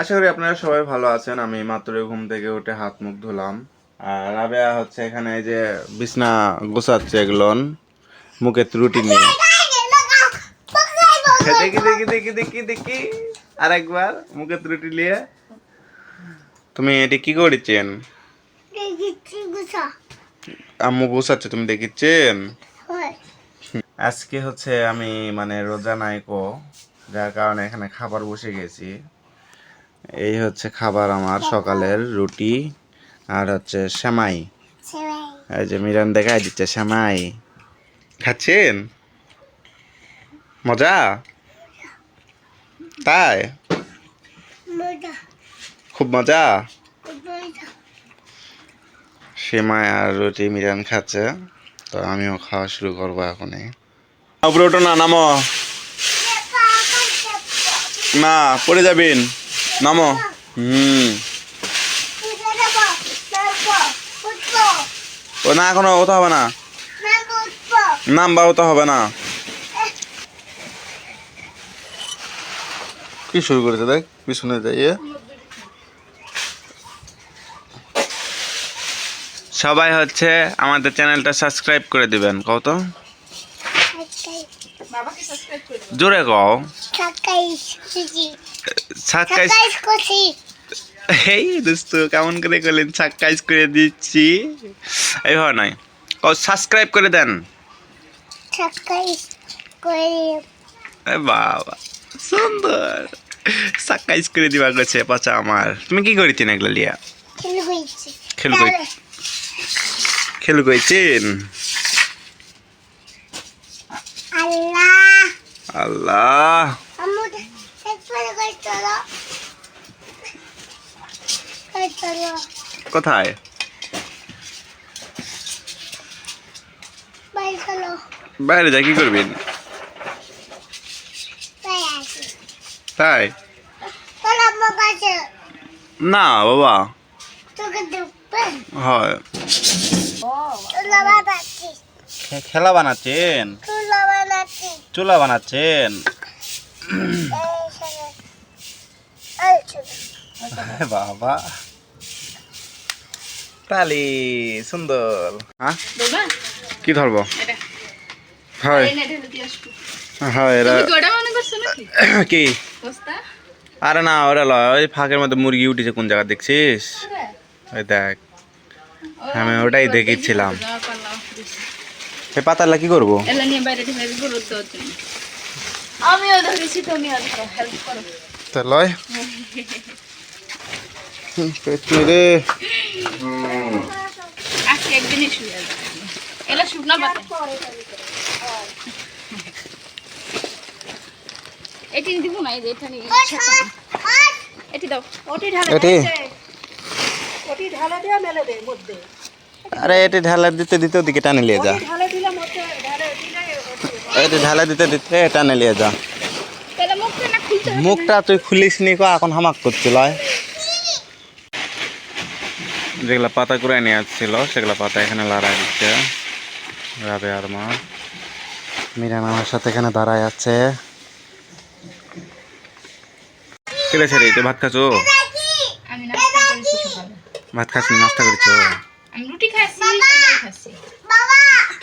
আশা করি আপনারা সবাই ভালো আছেন। আমি মাত্র ঘুম থেকে উঠে হাত মুখ ধুলাম। আর রাবেয়া হচ্ছে এখানে এই যে বিছনা গোছাচ্ছে এগুলো মুখে ত্রুটি নিয়ে দেখি দেখি দেখি দেখি দেখি। আরেকবার মুখে ত্রুটি নিয়ে। তুমি এটি কি করেছেন? আম্মু গোছাচ্ছে তুমি দেখিছেন আজকে হচ্ছে আমি মানে রোজা নাইকো যার কারণে এখানে খাবার বসে গেছি। এই হচ্ছে খাবার আমার সকালের রুটি আর হচ্ছে সেমাই। এই যে মিরান দেখাই দিচ্ছে সেমাই। খাচ্ছেন? মজা? তাই? খুব মজা? সেমাই আর রুটি মিরান খাচ্ছে তো আমিও খাওয়া শুরু করব এখনই। উপরে ওঠো না নামো। না পড়ে যাবেন। নামো। হুম। ও না এখনও ওটা হবে না। নাম বা ওটা হবে না। কি শুরু করেছে দেখ পিছনে যাইয়ে সবাই হচ্ছে আমাদের চ্যানেলটা সাবস্ক্রাইব করে দিবেন। কত জোরে কও। সাবস্ক্রাইব এই দোস্ত কেমন করে করলেন? সাবস্ক্রাইব করে দিচ্ছি। এইভাবে নয়। ও সাবস্ক্রাইব করে দেন। এ বাবা সুন্দর। সাবস্ক্রাইব করে দিবা গেছে পাচা আমার। তুমি কি করিতেন এগুলো লিয়া? খেলু কই খেলু কইছেন? আল্লাহ। আল্লাহ আমাদের একবার করে চলো করে চলো কোথায়? বাইরে চলো। বাইরে যা কি করবেন তাই না বাবা। হয়। খেলা বানাচ্ছেন? চুলা বানাচ্ছেন এই চলো এই চলো বাবা। তালি সুন্দর। হ্যাঁ? কি ধরবো? হয় হয় এরা কি? আরে না ওরা লয় ওই ফাঁকের মধ্যে মুরগি উঠেছে কোন জায়গা দেখছিস? ওই দেখ। আমি ওটাই দেখেছিলাম। এই পাতালা কি করব? লয়। রে আজকে একদিনই শুয়ে এলা শুকনা পাতা এটি দিব না এই এটা নিয়ে এটি দাও। ওটি ঢালে এটি? ওটি ঢালে দিয়ে মেলে দে মধ্যে। আরে এটি ঢালা দিতে দিতে ওদিকে টানে নিয়ে যা। ঢালে দিলে মধ্যে ঢালে দিলে এটি ঢালা দিতে দিতে টানে নিয়ে যা। মুখটা না খুলতে হবে তুই খুলিস নি কো এখন হামাক করছিল যেগুলা পাতা করে নিয়ে আসছিল সেগুলা পাতা এখানে লড়াই দিচ্ছে। রাবে আর মা মিরান আমার সাথে এখানে দাঁড়ায় আছে। তুই ভাত খাচ্ছো? ভাত খাচ্ছি নাস্তা করছ?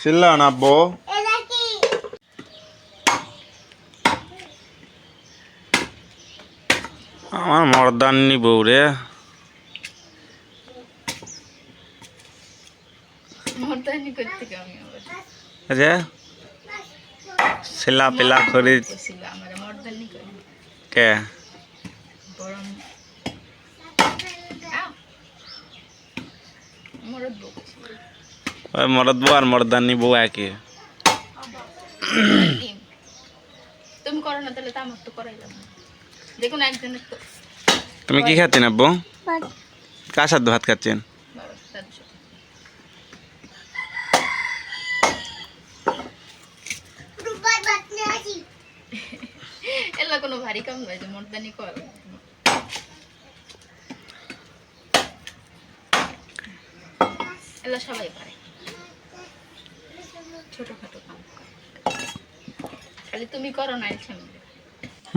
চিল্লা না আব্বু। আমার মর্দান্নি বউ রে। মর্দানি করতে আমি আবার। যে ছেলা পেলা মর্দানি করে কে? মরদ বউ ওই মরদ বউ আর মর্দান্নি বউ একই। তুমি করো না তাহলে তো আমার তো করাই দেখুন একজনের তো তুমি কি খাচ্ছেন আব্বু? কার সাথে ভাত খাচ্ছেন? এলা কোনো ভারী কাম নয়, যে মর্দানি করে। এলা সবাই পারে। ছোটখাটো কাম। খালি তুমি করো না মিলে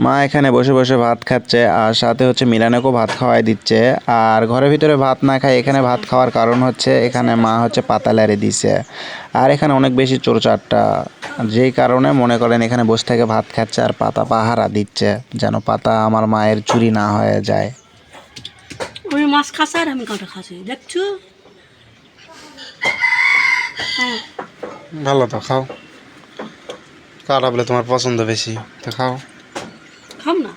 মা এখানে বসে বসে ভাত খাচ্ছে আর সাথে হচ্ছে মিলানেকেও ভাত খাওয়াই দিচ্ছে। আর ঘরের ভিতরে ভাত না খায় এখানে ভাত খাওয়ার কারণ হচ্ছে এখানে মা হচ্ছে পাতা লেড়ে দিছে। আর এখানে অনেক বেশি চোরচারটা যেই কারণে মনে করেন এখানে বসে থেকে ভাত খাচ্ছে আর পাতা পাহারা দিচ্ছে যেন পাতা আমার মায়ের চুরি না হয়ে যায়। ওই মাছ খাচ্ছে আর আমি কাঁটা খাচ্ছি দেখছ? হ্যাঁ। ভালো তো খাও। কাটা বলে তোমার পছন্দ বেশি তো খাও। খাম না।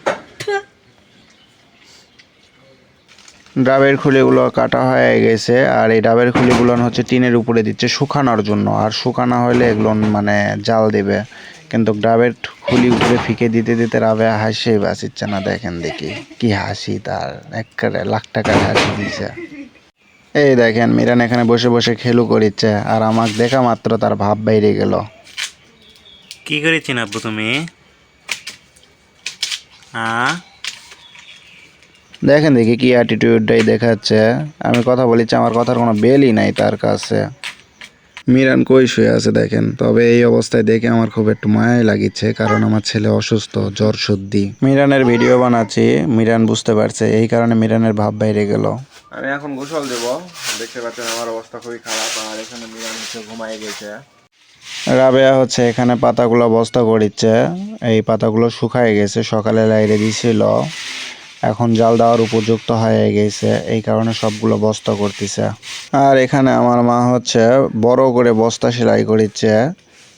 ডাবের খুলিগুলো কাটা হয়ে গেছে আর এই ডাবের খুলিগুলো হচ্ছে টিনের উপরে দিচ্ছে শুকানোর জন্য। আর শুকানো হলে এগুলো মানে জাল দেবে। কিন্তু ডাবের খুলি উপরে ফিকে দিতে দিতে রাবে হাসি বাঁচিচ্ছে না দেখেন দেখি। কি হাসি তার একেবারে লাখ টাকার হাসি দিছে। এই দেখেন মিরান এখানে বসে বসে খেলু করিচ্ছে আর আমাকে দেখা মাত্র তার ভাব বাইরে গেল। কি করেছি আব্বু তুমি? দেখেন দেখি কি অ্যাটিটিউডটাই দেখাচ্ছে। আমি কথা বলেছি আমার কথার কোনো বেলই নাই তার কাছে। মিরান কই শুয়ে আছে দেখেন তবে এই অবস্থায় দেখে আমার খুব একটু মায়াই লাগিচ্ছে কারণ আমার ছেলে অসুস্থ জ্বর সর্দি। মিরানের ভিডিও বানাচ্ছি মিরান বুঝতে পারছে এই কারণে মিরানের ভাব বাইরে গেল। আমি এখন গোসল দেব দেখতে পাচ্ছেন আমার অবস্থা খুবই খারাপ আর এখানে মিরান হচ্ছে ঘুমাই গেছে। রাবেয়া হচ্ছে এখানে পাতাগুলো বস্তা করিচ্ছে। এই পাতাগুলো শুকায় গেছে, সকালে লাইরে দিছিল। এখন জাল দেওয়ার উপযুক্ত হয়ে গেছে, এই কারণে সবগুলো বস্তা করতেছে। আর এখানে আমার মা হচ্ছে বড় করে বস্তা সেলাই করিচ্ছে।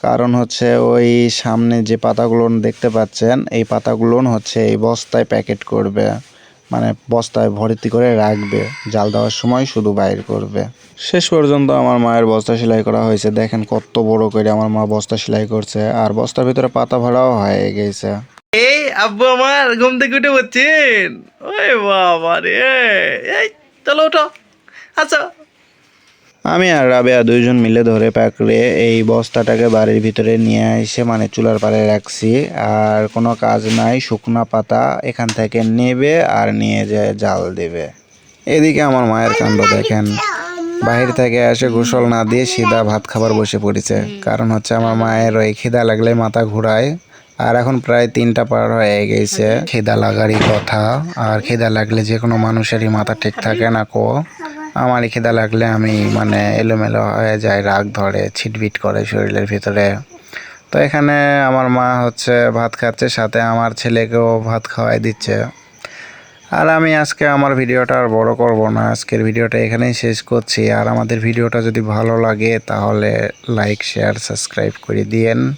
কারণ হচ্ছে ওই সামনে যে পাতাগুলো দেখতে পাচ্ছেন, এই পাতাগুলো হচ্ছে এই বস্তায় প্যাকেট করবে। মানে বস্তায় ভর্তি করে রাখবে। জাল দেওয়ার সময় শুধু বাইর করবে। শেষ পর্যন্ত আমার মায়ের বস্তা সেলাই করা হয়েছে। দেখেন কত বড় করে আমার মা বস্তা সেলাই করছে। আর বস্তার ভিতরে পাতা ভরাও হয়ে গেছে। এই আব্বু আমার, ঘুম থেকে উঠে পড়ছেন ওই বাবা রে এই চলো ওঠো। আচ্ছা আমি আর রাবেয়া দুইজন মিলে ধরে পাকড়ে এই বস্তাটাকে বাড়ির ভিতরে নিয়ে এসে মানে চুলার পাড়ে রাখছি। আর কোনো কাজ নাই, শুকনা পাতা এখান থেকে নেবে আর নিয়ে যায় জাল দেবে। এদিকে আমার মায়ের কাণ্ড দেখেন। বাহির থেকে এসে গোসল না দিয়ে সিধা ভাত খাবার বসে পড়েছে। কারণ হচ্ছে আমার মায়ের ওই খিদা লাগলে মাথা ঘুরায়। আর এখন প্রায় তিনটা পার হয়ে গেছে। খিদা লাগারই কথা। আর খিদা লাগলে যে কোনো মানুষেরই মাথা ঠিক থাকে না কো। আমারই খিদা লাগলে আমি মানে এলোমেলো হয়ে যায় রাগ ধরে, ছিটবিট করে শরীরের ভিতরে। তো এখানে আমার মা হচ্ছে ভাত খাচ্ছে, সাথে আমার ছেলেকেও ভাত খাওয়াই দিচ্ছে। আর আমি আজকে আমার ভিডিওটা আর বড় করব না, আজকের ভিডিওটা এখানেই শেষ করছি। আর আমাদের ভিডিওটা যদি ভালো লাগে তাহলে লাইক শেয়ার সাবস্ক্রাইব করে দিয়েন।